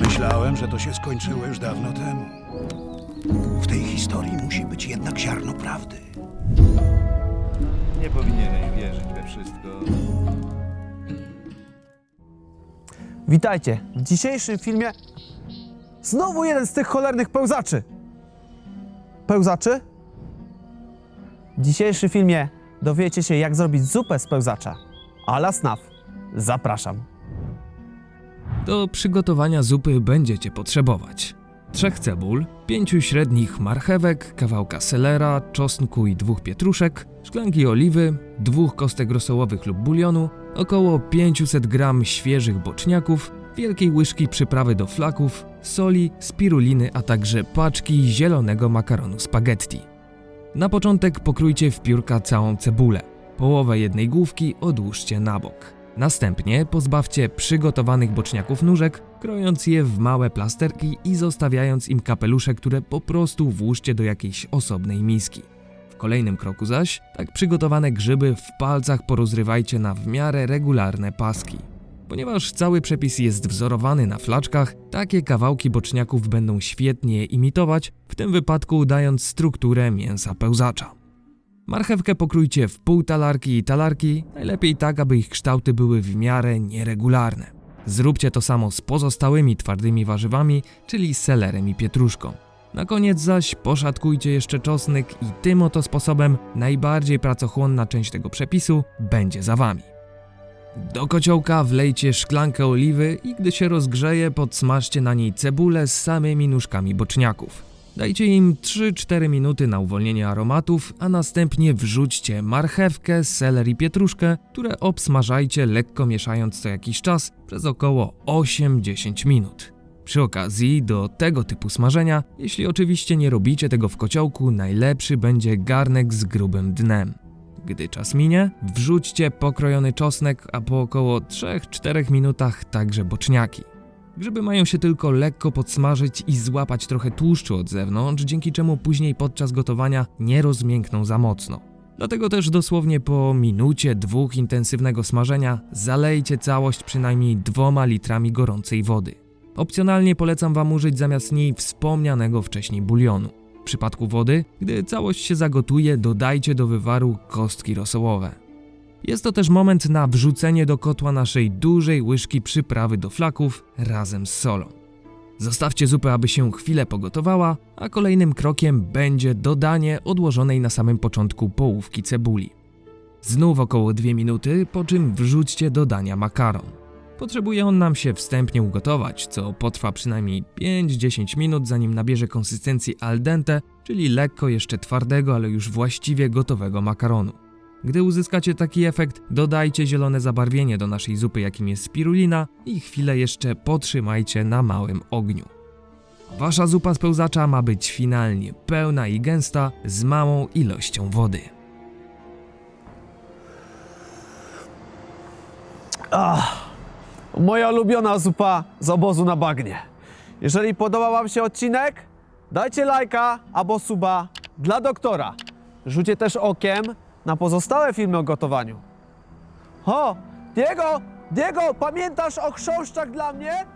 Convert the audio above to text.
Myślałem, że to się skończyło już dawno temu. W tej historii musi być jednak ziarno prawdy. Nie powinieneś wierzyć we wszystko. Witajcie. W dzisiejszym filmie znowu jeden z tych cholernych pełzaczy. Pełzaczy? W dzisiejszym filmie dowiecie się, jak zrobić zupę z pełzacza. Ala Snaf. Zapraszam. Do przygotowania zupy będziecie potrzebować trzech cebul, pięciu średnich marchewek, kawałka selera, czosnku i dwóch pietruszek, szklanki oliwy, dwóch kostek rosołowych lub bulionu, około 500 gram świeżych boczniaków, wielkiej łyżki przyprawy do flaków, soli, spiruliny, a także paczki zielonego makaronu spaghetti. Na początek pokrójcie w piórka całą cebulę. Połowę jednej główki odłóżcie na bok. Następnie pozbawcie przygotowanych boczniaków nóżek, krojąc je w małe plasterki i zostawiając im kapelusze, które po prostu włóżcie do jakiejś osobnej miski. W kolejnym kroku zaś, tak przygotowane grzyby w palcach porozrywajcie na w miarę regularne paski. Ponieważ cały przepis jest wzorowany na flaczkach, takie kawałki boczniaków będą świetnie imitować, w tym wypadku dając strukturę mięsa pełzacza. Marchewkę pokrójcie w pół talarki i talarki, najlepiej tak, aby ich kształty były w miarę nieregularne. Zróbcie to samo z pozostałymi twardymi warzywami, czyli selerem i pietruszką. Na koniec zaś poszatkujcie jeszcze czosnek i tym oto sposobem najbardziej pracochłonna część tego przepisu będzie za wami. Do kociołka wlejcie szklankę oliwy i gdy się rozgrzeje, podsmażcie na niej cebulę z samymi nóżkami boczniaków. Dajcie im 3-4 minuty na uwolnienie aromatów, a następnie wrzućcie marchewkę, seler i pietruszkę, które obsmażajcie lekko mieszając co jakiś czas przez około 8-10 minut. Przy okazji do tego typu smażenia, jeśli oczywiście nie robicie tego w kociołku, najlepszy będzie garnek z grubym dnem. Gdy czas minie, wrzućcie pokrojony czosnek, a po około 3-4 minutach także boczniaki. Grzyby mają się tylko lekko podsmażyć i złapać trochę tłuszczu od zewnątrz, dzięki czemu później podczas gotowania nie rozmiękną za mocno. Dlatego też dosłownie po minucie, dwóch intensywnego smażenia zalejcie całość przynajmniej dwoma litrami gorącej wody. Opcjonalnie polecam Wam użyć zamiast niej wspomnianego wcześniej bulionu. W przypadku wody, gdy całość się zagotuje, dodajcie do wywaru kostki rosołowe. Jest to też moment na wrzucenie do kotła naszej dużej łyżki przyprawy do flaków razem z solą. Zostawcie zupę, aby się chwilę pogotowała, a kolejnym krokiem będzie dodanie odłożonej na samym początku połówki cebuli. Znów około 2 minuty, po czym wrzućcie do dania makaron. Potrzebuje on nam się wstępnie ugotować, co potrwa przynajmniej 5-10 minut, zanim nabierze konsystencji al dente, czyli lekko jeszcze twardego, ale już właściwie gotowego makaronu. Gdy uzyskacie taki efekt, dodajcie zielone zabarwienie do naszej zupy, jakim jest spirulina i chwilę jeszcze potrzymajcie na małym ogniu. Wasza zupa z pełzacza ma być finalnie pełna i gęsta z małą ilością wody. Moja ulubiona zupa z obozu na bagnie. Jeżeli podobał Wam się odcinek, dajcie lajka albo suba dla doktora. Rzućcie też okiem na pozostałe filmy o gotowaniu. O, Diego, Diego, pamiętasz o chrząszczach dla mnie?